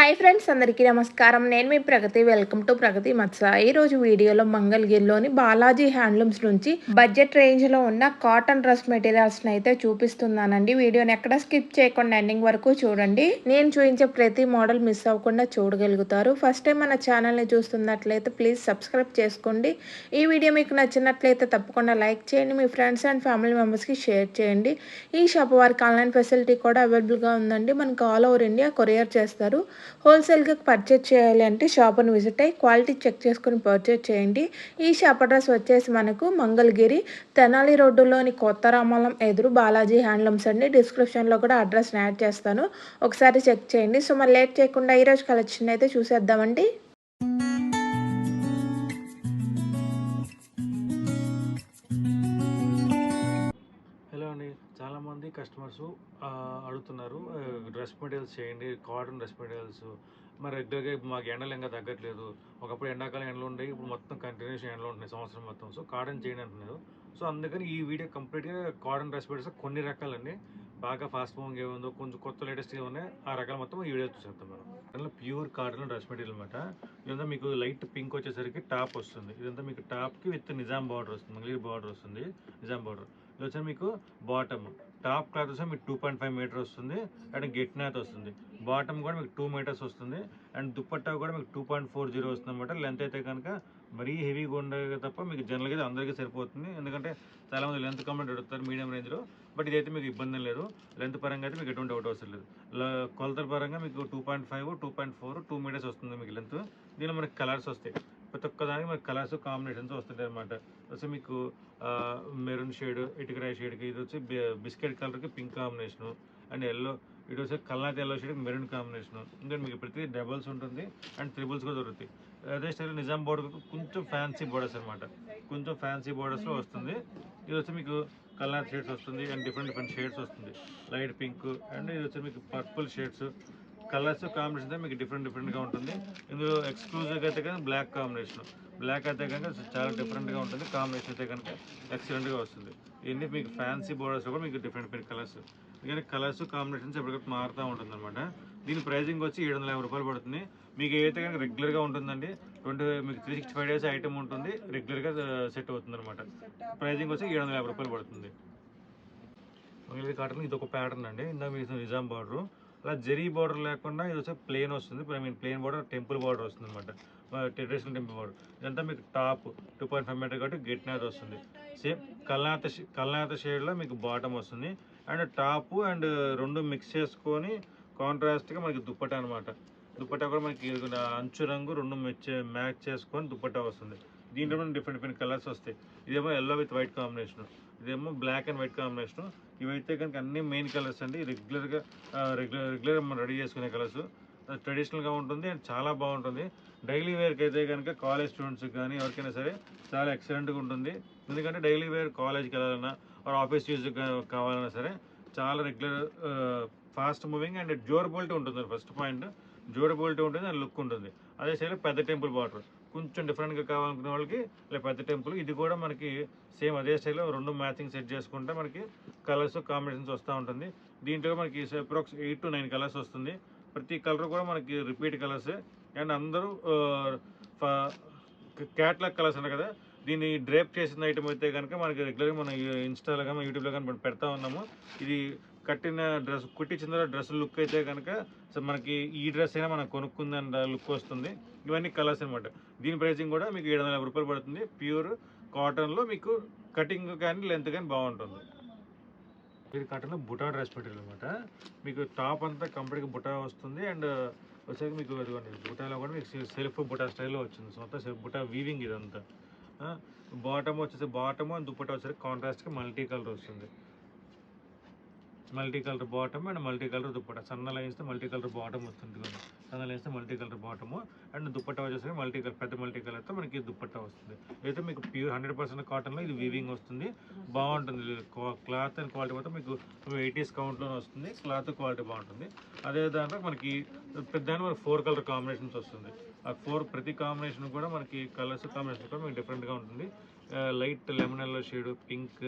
Hi friends అందరికీ నమస్కారం. నేను మీ ప్రగతి. వెల్కమ్ టు ప్రగతి మత్స. ఈ రోజు వీడియోలో మంగళగిరిలోని బాలాజీ హ్యాండ్లూమ్స్ నుంచి బడ్జెట్ రేంజ్లో ఉన్న కాటన్ డ్రెస్ మెటీరియల్స్ని అయితే చూపిస్తున్నానండి. వీడియోని ఎక్కడ స్కిప్ చేయకుండా ఎండింగ్ వరకు చూడండి. నేను చూపించే ప్రతి మోడల్ మిస్ అవ్వకుండా చూడగలుగుతారు. ఫస్ట్ టైం మన ఛానల్ని చూస్తున్నట్లయితే ప్లీజ్ సబ్స్క్రైబ్ చేసుకోండి. ఈ వీడియో మీకు నచ్చినట్లయితే తప్పకుండా లైక్ చేయండి. మీ ఫ్రెండ్స్ అండ్ ఫ్యామిలీ మెంబర్స్కి షేర్ చేయండి. ఈ షాప్ వారికి ఆన్లైన్ ఫెసిలిటీ కూడా అవైలబుల్గా ఉందండి. మనకు ఆల్ ఓవర్ ఇండియా కొరియర్ చేస్తారు. హోల్సేల్గా పర్చేజ్ చేయాలి అంటే షాప్ని విజిట్ అయ్యి క్వాలిటీ చెక్ చేసుకుని పర్చేజ్ చేయండి. ఈ షాప్ అడ్రస్ వచ్చేసి మనకు మంగళగిరి తెనాలి రోడ్డులోని కొత్త రామాలం ఎదురు బాలాజీ హ్యాండ్లూమ్స్ అండి. డిస్క్రిప్షన్లో కూడా అడ్రస్ యాడ్ చేస్తాను. ఒకసారి చెక్ చేయండి. సో మరి లేట్ చేయకుండా ఈరోజు కలెక్షన్ అయితే చూసేద్దామండి. చాలామంది కస్టమర్స్ అడుగుతున్నారు డ్రెస్ మెటీరియల్స్ చేయండి కాటన్ డ్రెస్ మెటీరియల్స్. మరి రెగ్యులర్గా మాకు ఎండలు ఇంకా తగ్గట్లేదు. ఒకప్పుడు ఎండాకాలం ఎండలు ఉండే ఇప్పుడు మొత్తం కంటిన్యూస్ ఎండలు ఉంటున్నాయి సంవత్సరం మొత్తం. సో కాటన్ చేయండి అంటున్నారు. సో అందుకని ఈ వీడియో కంప్లీట్గా కాటన్ డ్రెస్ మెటీరియల్స్ కొన్ని రకాలండి. బాగా ఫాస్ట్ మూవింగ్ ఏముందో కొంచెం కొత్త లేటెస్ట్గా ఉన్నాయి ఆ రకాల మొత్తం ఈ వీడియో చూసేద్దాం మనం. అందులో ప్యూర్ కాటన్ డ్రెస్ మెటీరియల్ అనమాట ఇదంతా మీకు లైట్ పింక్ వచ్చేసరికి టాప్ వస్తుంది. ఇదంతా మీకు టాప్కి విత్ నిజాం బార్డర్ వస్తుంది. మంగళగిరి బార్డర్ వస్తుంది. నిజాం బార్డర్. ఇది వచ్చి మీకు బాటమ్. టాప్ క్లాత్ వస్తే మీకు టూ పాయింట్ ఫైవ్ మీటర్ వస్తుంది అండ్ గెట్ నాత్ వస్తుంది. బాటమ్ కూడా మీకు టూ మీటర్స్ వస్తుంది అండ్ దుప్పట్టా కూడా మీకు టూ పాయింట్ ఫోర్ జీరో వస్తుంది అనమాట లెంత్ అయితే కనుక మరీ హెవీగా ఉండదు తప్ప మీకు జనరల్గా అయితే అందరికీ సరిపోతుంది. ఎందుకంటే చాలామంది లెంత్ కంప్లైంట్ అడుగుతారు మీడియం రేంజ్లో బట్ ఇదైతే మీకు ఇబ్బంది లేదు. లెంత్ పరంగా అయితే మీకు ఎటువంటి ఒకటి అవసరం లేదు. కొలతల పరంగా మీకు two point five two point four two meters వస్తుంది మీకు లెంత్ దీనిలో మనకి కలర్స్ వస్తాయి. ప్రతి ఒక్కదానికి మనకి కలర్స్ కాంబినేషన్స్ వస్తుంటాయి అనమాట వచ్చి మీకు మెరూన్ షేడ్ ఇటుకరాయ షేడ్కి ఇది వచ్చి బిస్కెట్ కలర్కి పింక్ కాంబినేషను. అండ్ ఎల్లో ఇటు వచ్చి కల్నాథ్ ఎల్లో షేడ్కి మెరూన్ కాంబినేషన్. ఇంకా మీకు ప్రతి డబల్స్ ఉంటుంది అండ్ త్రిబుల్స్ కూడా దొరుకుతాయి. అదే స్టైల్ నిజాం బోర్డర్ కొంచెం ఫ్యాన్సీ బోర్డర్స్ అనమాట కొంచెం ఫ్యాన్సీ బోర్డర్స్లో వస్తుంది. ఇది వచ్చి మీకు కల్నాథ్ షేడ్స్ వస్తుంది అండ్ డిఫరెంట్ డిఫరెంట్ షేడ్స్ వస్తుంది. లైట్ పింక్ అండ్ ఇది వచ్చి మీకు పర్పుల్ షేడ్స్. కలర్స్ కాంబినేషన్ మీకు డిఫరెంట్ డిఫరెంట్గా ఉంటుంది. ఇందులో ఎక్స్క్లూజివ్గా అయితే కనుక బ్లాక్ కాంబినేషన్ బ్లాక్ అయితే కనుక చాలా డిఫరెంట్గా ఉంటుంది. కాంబినేషన్ అయితే కనుక ఎక్సలెంట్గా వస్తుంది. ఇవన్నీ మీకు ఫ్యాన్సీ బోర్డర్స్ కూడా మీకు డిఫరెంట్ డిఫరెంట్ కలర్స్ ఎందుకంటే కలర్స్ కాంబినేషన్స్ ఎప్పటికప్పుడు మారుతూ ఉంటుంది అనమాట దీని ప్రైజింగ్ వచ్చి ఏడు వందల యాభై రూపాయలు పడుతుంది. మీకు ఏదైతే కనుక రెగ్యులర్గా ఉంటుందండి ట్వంటీ మీకు three sixty five days item ఉంటుంది రెగ్యులర్గా సెట్ అవుతుంది అనమాట ప్రైజింగ్ వచ్చి ఏడు వందల యాభై రూపాయలు పడుతుంది. కాటన్ ఇది ఒక ప్యాటర్న్ అండి. ఇందాక మీకు నిజాం బార్డర్ అలా జరీ బార్డర్ లేకుండా ఇది వచ్చే ప్లేన్ వస్తుంది. I mean plain border temple border వస్తుంది అనమాట ట్రెడిషనల్ టెంపుల్ బార్డర్ ఇదంతా మీకు top two point five meter కాబట్టి గెట్ వస్తుంది. సేమ్ కల్నాథ కల్నాత కల్నాథ షేడ్లో మీకు బాటమ్ వస్తుంది. అండ్ టాప్ అండ్ రెండు మిక్స్ చేసుకొని కాంట్రాస్ట్గా మనకి దుప్పట అనమాట దుప్పట కూడా మనకి అంచు రంగు రెండు మెచ్ మ్యాచ్ చేసుకొని దుప్పట వస్తుంది. దీంట్లో డిఫరెంట్ డిఫరెంట్ కలర్స్ వస్తాయి. ఇదేమో ఎల్లో విత్ వైట్ కాంబినేషన్ ఇదేమో బ్లాక్ అండ్ వైట్ కాంబినేషన్ ఇవైతే కనుక అన్ని మెయిన్ కలర్స్ అండి. రెగ్యులర్గా రెగ్యులర్ రెగ్యులర్గా మనం రెడీ చేసుకునే కలర్స్ ట్రెడిషనల్గా ఉంటుంది అండ్ చాలా బాగుంటుంది. డైలీ వేర్కి అయితే కనుక కాలేజ్ స్టూడెంట్స్కి కానీ ఎవరికైనా సరే చాలా ఎక్సలెంట్గా ఉంటుంది. ఎందుకంటే డైలీ వేర్ కాలేజ్కి వెళ్ళాలన్నా ఆర్ ఆఫీస్ యూజ్కి కావాలన్నా సరే చాలా regular fast moving and durability ఉంటుంది. ఫస్ట్ పాయింట్ డ్యూరబిలిటీ ఉంటుంది అండ్ లుక్ ఉంటుంది. అదే సైడ్ పెద్ద టెంపుల్ బాటర్ కొంచెం డిఫరెంట్గా కావాలనుకునే వాళ్ళకి ఇలా పెద్ద టెంపుల్ ఇది కూడా మనకి సేమ్ అదే స్టైల్లో రెండు మ్యాచింగ్ సెట్ చేసుకుంటే మనకి కలర్స్ కాంబినేషన్స్ వస్తూ ఉంటుంది. దీంట్లో మనకి approx eight to nine colours వస్తుంది. ప్రతి కలర్ కూడా మనకి రిపీట్ కలర్స్ అండ్ అందరూ క్యాట్లాగ్ కలర్స్ అన్నారు కదా దీన్ని డ్రేప్ చేసిన ఐటమ్ అయితే కనుక మనకి రెగ్యులర్గా మనం ఇన్స్టాలో కానీ యూట్యూబ్లో కానీ పెడతా ఉన్నాము. ఇది కట్టిన డ్రెస్ కుట్టించిన తర్వాత డ్రెస్ లుక్ అయితే కనుక సో మనకి ఈ డ్రెస్ అయినా మనం కొనుక్కుందని లుక్ వస్తుంది. ఇవన్నీ కలర్స్ అనమాట దీని ప్రైసింగ్ కూడా మీకు ఏడు వందల యాభై రూపాయలు పడుతుంది. ప్యూర్ కాటన్లో మీకు కటింగ్ కానీ లెంత్ కానీ బాగుంటుంది. ఇది కాటన్లో బుటా డ్రెస్ మెటీరియల్ అనమాట మీకు టాప్ అంతా కంప్లీట్గా బుటా వస్తుంది. అండ్ వచ్చాక మీకు ఇదిగోండి బుటాలో కూడా మీకు సెల్ఫ్ బుటా స్టైల్లో వచ్చింది. సొంత మొత్తం సెల్ఫ్ బుటా వీవింగ్ ఇదంతా. బాటమ్ వచ్చేసి బాటమ్ అండ్ దుప్పటా వచ్చేసరికి కాంట్రాస్ట్కి మల్టీ కలర్ వస్తుంది. Multi colour bottom and multi colour dupatta సన్న లైన్స్ మల్టీ కలర్ బాటమ్ వస్తుంది ఇదిగోండి. సన్న lines multi colour bottom and dupatta వచ్చేసరికి మల్టీ కలర్ పెద్ద మల్టీ కలర్తో మనకి దుప్పట వస్తుంది. అయితే మీకు ప్యూర్ హండ్రెడ్ పర్సెంట్ కాటన్లో ఇది వీవింగ్ వస్తుంది. బాగుంటుంది. క్లాత్ అండ్ క్వాలిటీ మొత్తం మీకు ఎయిటీస్ కౌంట్లోనే వస్తుంది. క్లాత్ క్వాలిటీ బాగుంటుంది. అదే దాంట్లో మనకి పెద్ద మనకి ఫోర్ కలర్ కాంబినేషన్స్ వస్తుంది. ఆ ఫోర్ ప్రతి కాంబినేషన్ కూడా మనకి కలర్స్ కాంబినేషన్ కూడా మీకు డిఫరెంట్గా ఉంటుంది. Light lemon yellow shade pink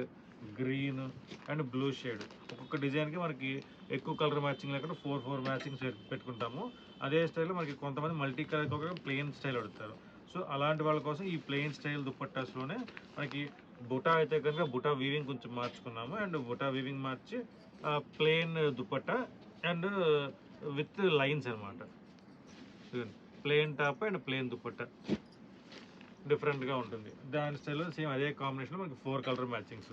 green and blue shade. ఒక్కొక్క డిజైన్కి మనకి ఎక్కువ కలర్ మ్యాచింగ్ లేకుండా ఫోర్ ఫోర్ మ్యాచింగ్ పెట్టుకుంటాము. అదే స్టైల్లో మనకి కొంతమంది మల్టీ కలర్ ఒక ప్లెయిన్ స్టైల్ అడుగుతారు. సో అలాంటి వాళ్ళ కోసం ఈ ప్లెయిన్ స్టైల్ దుప్పట్టాస్లోనే మనకి బుటా అయితే కనుక బుటా వీవింగ్ కొంచెం మార్చుకున్నాము. అండ్ బుటా weaving March plain dupatta and with lines అనమాట plain top and plain dupatta. డిఫరెంట్గా ఉంటుంది. దాని స్టైల్లో సేమ్ అదే కాంబినేషన్లో మనకి four colour matchings.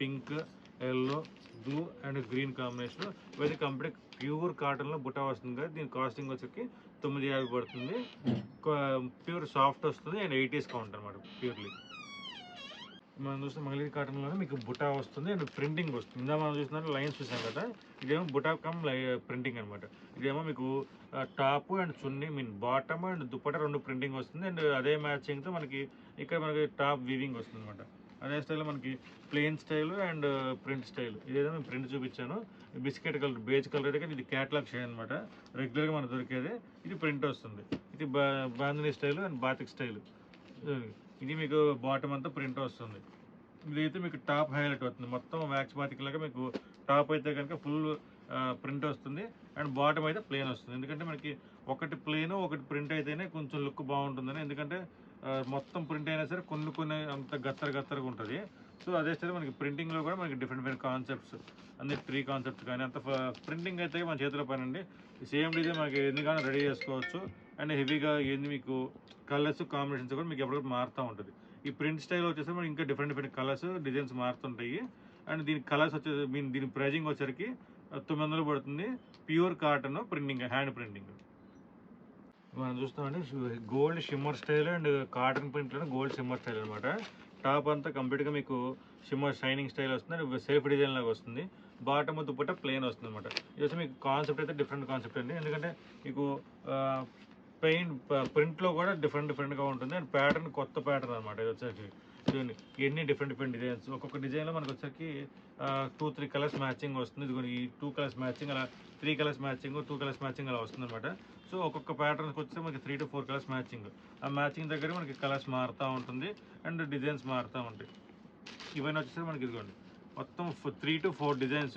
Pink yellow blue and green combination ఇవన్నీ కంప్లీట్ ప్యూర్ కాటన్లో బుట్ట వస్తుంది కదా దీని కాస్టింగ్ వచ్చరికి తొమ్మిది యాభై పడుతుంది. ప్యూర్ సాఫ్ట్ వస్తుంది అండ్ ఎయిటీస్ కౌంట్ అనమాట ప్యూర్లీ. మనం చూస్తే మంగళగిరి కాటన్లోనే మీకు బుటా వస్తుంది అండ్ ప్రింటింగ్ వస్తుంది. ఇందా మనం చూసిన లైన్స్ చూసాం కదా ఇదేమో బుటా కమ్ ప్రింటింగ్ అనమాట ఇదేమో మీకు top and chunni mean bottom and dupatta రెండు ప్రింటింగ్ వస్తుంది. అండ్ అదే మ్యాచింగ్తో మనకి ఇక్కడ మనకి టాప్ వీవింగ్ వస్తుంది అనమాట అదే స్టైల్లో మనకి plain style and print style. ఇదేదో మేము ప్రింట్ చూపించాను. బిస్కెట్ కలర్ బేజ్ కలర్ అయితే ఇది క్యాటలాగ్ షేడ్ అనమాట రెగ్యులర్గా మనకు దొరికేది. ఇది ప్రింట్ వస్తుంది. ఇది బా bandhani style and batik style. ఇది మీకు బాటమ్ అంతా ప్రింట్ వస్తుంది. ఇదైతే మీకు టాప్ హైలైట్ అవుతుంది మొత్తం వ్యాక్స్ బాతిక్ లాగా మీకు టాప్ అయితే కనుక ఫుల్ ప్రింట్ వస్తుంది. అండ్ బాటమ్ అయితే ప్లేన్ వస్తుంది. ఎందుకంటే మనకి ఒకటి ప్లేన్ ఒకటి ప్రింట్ అయితేనే కొంచెం లుక్ బాగుంటుందని. ఎందుకంటే మొత్తం ప్రింట్ అయినా సరే కొన్ని కొన్ని అంత గత్తర గత్తరగా ఉంటుంది. సో అదే సరే మనకి ప్రింటింగ్లో కూడా మనకి డిఫరెంట్ డిఫరెంట్ కాన్సెప్ట్స్ అన్ని ట్రీ కాన్సెప్ట్స్ కానీ అంత ప్రింటింగ్ అయితే మన చేతిలో పని అండి సేమ్ డిజైన్ మనకి ఎందుకన్నా రెడీ చేసుకోవచ్చు. అండ్ హెవీగా ఏంది మీకు కలర్స్ కాంబినేషన్స్ కూడా మీకు ఎప్పటికప్పుడు మారుతూ ఉంటుంది. ఈ ప్రింట్ స్టైల్ వచ్చేసి మనకి ఇంకా డిఫరెంట్ డిఫరెంట్ కలర్స్ డిజైన్స్ మారుతుంటాయి. అండ్ దీని కలర్స్ వచ్చేసి మీన్ దీని ప్రైజింగ్ వచ్చరికి తొమ్మిది వందలు పడుతుంది. Pure cotton printing hand printing. మనం చూస్తామండి gold shimmer style and cotton ప్రింట్లో గోల్డ్ షిమ్మర్ స్టైల్ అనమాట టాప్ అంతా కంప్లీట్గా మీకు షిమ్మర్ షైనింగ్ స్టైల్ వస్తుంది సేఫ్ సెల్ఫ్ డిజైన్ లాగా వస్తుంది. బాటమ్ దుప్పట ప్లేన్ వస్తుంది అనమాట ఇది మీకు కాన్సెప్ట్ అయితే డిఫరెంట్ కాన్సెప్ట్ అండి. ఎందుకంటే మీకు పెయింట్ ప్రింట్లో కూడా డిఫరెంట్ డిఫరెంట్గా ఉంటుంది. అండ్ ప్యాటర్న్ కొత్త ప్యాటర్న్ అనమాట ఇది వచ్చేసి చూడండి ఎన్ని డిఫరెంట్ డిఫరెంట్ డిజైన్స్. ఒక్కొక్క డిజైన్లో మనకు వచ్చేసరికి టూ త్రీ కలర్స్ మ్యాచింగ్ వస్తుంది. ఇదిగోండి ఈ టూ కలర్స్ మ్యాచింగ్ అలా three colours matching two colours matching అలా వస్తుంది అనమాట సో ఒక్కొక్క ప్యాటర్న్కి వచ్చి మనకి three to four colours matching. ఆ మ్యాచింగ్ దగ్గర మనకి కలర్స్ మారుతూ ఉంటుంది. అండ్ డిజైన్స్ మారుతూ ఉంటాయి. ఇవన్నీ వచ్చేసరికి మనకి ఇదిగోండి మొత్తం త్రీ టు ఫోర్ డిజైన్స్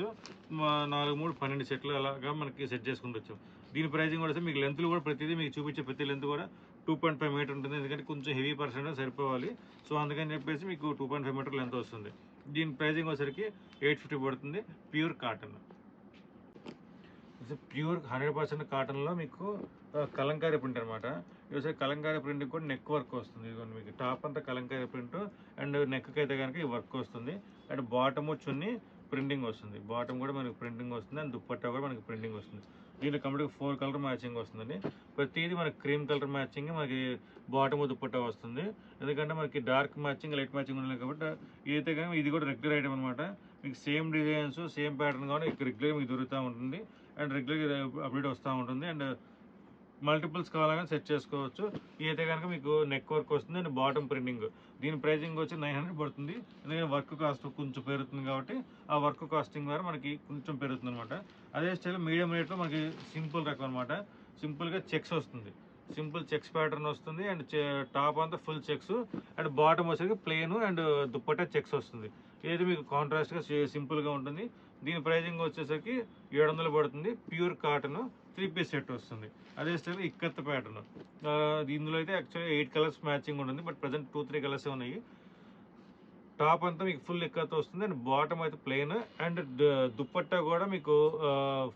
నాలుగు మూడు పన్నెండు సెట్లు అలాగా మనకి సెట్ చేసుకుంటూ దీని ప్రైజింగ్ కూడా మీకు లెంత్లు కూడా ప్రతిదీ మీకు చూపించే ప్రతి లెంత్ కూడా టూ పాయింట్ ఫైవ్ మీటర్ ఉంటుంది. ఎందుకంటే కొంచెం హెవీ పర్సెంట్ సరిపోవాలి. సో అందుకని చెప్పేసి మీకు two point five meter length వస్తుంది. దీని ప్రైజింగ్ వచ్చేసరికి ఎయిట్ ఫిఫ్టీ పడుతుంది pure cotton pure hundred percent కాటన్లో మీకు కలంకారీ ప్రింట్ అనమాట ఒకసారి కలంకారీ ప్రింట్ కూడా నెక్ వర్క్ వస్తుంది. ఇదిగోండి మీకు టాప్ అంతా కలంకారీ ప్రింట్ అండ్ నెక్కి అయితే కనుక ఈ వర్క్ వస్తుంది. అండ్ బాటమ్ చున్ని ప్రింటింగ్ వస్తుంది. బాటమ్ కూడా మనకి ప్రింటింగ్ వస్తుంది. అండ్ దుప్పట్టా కూడా మనకి ప్రింటింగ్ వస్తుంది. దీంట్లో కంప్లీట్ ఫోర్ కలర్ మ్యాచింగ్ వస్తుందండి. ప్రతిదీ మనకి క్రీమ్ కలర్ మ్యాచింగ్ మనకి బాటమ్ దుప్పట్టా వస్తుంది. ఎందుకంటే మనకి డార్క్ మ్యాచింగ్ లైట్ మ్యాచింగ్ ఉన్నాయి కాబట్టి ఇదైతే కానీ ఇది కూడా రెగ్యులర్ ఐటమ్ అనమాట మీకు సేమ్ డిజైన్స్ సేమ్ ప్యాటర్న్ కానీ రెగ్యులర్ మీకు దొరుకుతూ ఉంటుంది. అండ్ రెగ్యులర్ అప్డేట్ వస్తూ ఉంటుంది. అండ్ మల్టిపుల్స్ కావాలని సెట్ చేసుకోవచ్చు. ఇదైతే కనుక మీకు నెక్ వర్క్ వస్తుంది అండ్ బాటమ్ ప్రింటింగ్ దీని ప్రైజింగ్ వచ్చి నైన్ హండ్రెడ్ పడుతుంది. ఎందుకంటే వర్క్ కాస్ట్ కొంచెం పెరుగుతుంది కాబట్టి ఆ వర్క్ కాస్టింగ్ ద్వారా మనకి కొంచెం పెరుగుతుంది అనమాట అదే స్టైల్ మీడియం రేట్లో మనకి సింపుల్ రకం అనమాట సింపుల్గా చెక్స్ వస్తుంది. సింపుల్ చెక్స్ ప్యాటర్న్ వస్తుంది అండ్ టాప్ అంతా ఫుల్ చెక్స్ అండ్ బాటమ్ వచ్చేసరికి ప్లెయిన్ అండ్ దుప్పట చెక్స్ వస్తుంది. ఇది మీకు కాంట్రాస్ట్గా సింపుల్గా ఉంటుంది. దీని ప్రైజింగ్ వచ్చేసరికి ఏడు వందలు పడుతుంది. Pure cotton three piece set వస్తుంది. అదే స్టైల్ ఇక్కత్ ప్యాటర్న్. ఇందులో అయితే యాక్చువల్లీ ఎయిట్ కలర్స్ మ్యాచింగ్ ఉంటుంది. But present two three colours ఉన్నాయి. టాప్ అంతా మీకు ఫుల్ ఇక్కత్ వస్తుంది. అండ్ బాటమ్ అయితే ప్లెయిన్. అండ్ దుప్పట్టా కూడా మీకు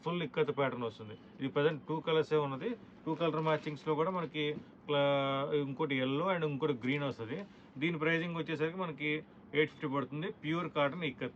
ఫుల్ ఇక్కత్ ప్యాటర్న్ వస్తుంది. ఇది ప్రజెంట్ టూ కలర్సే ఉన్నది. టూ కలర్ మ్యాచింగ్స్లో కూడా మనకి క్లా- ఇంకోటి ఎల్లో అండ్ ఇంకోటి గ్రీన్ వస్తుంది. దీని ప్రైజింగ్ వచ్చేసరికి మనకి ఎయిట్ ఫిఫ్టీ పడుతుంది. Pure cotton ikat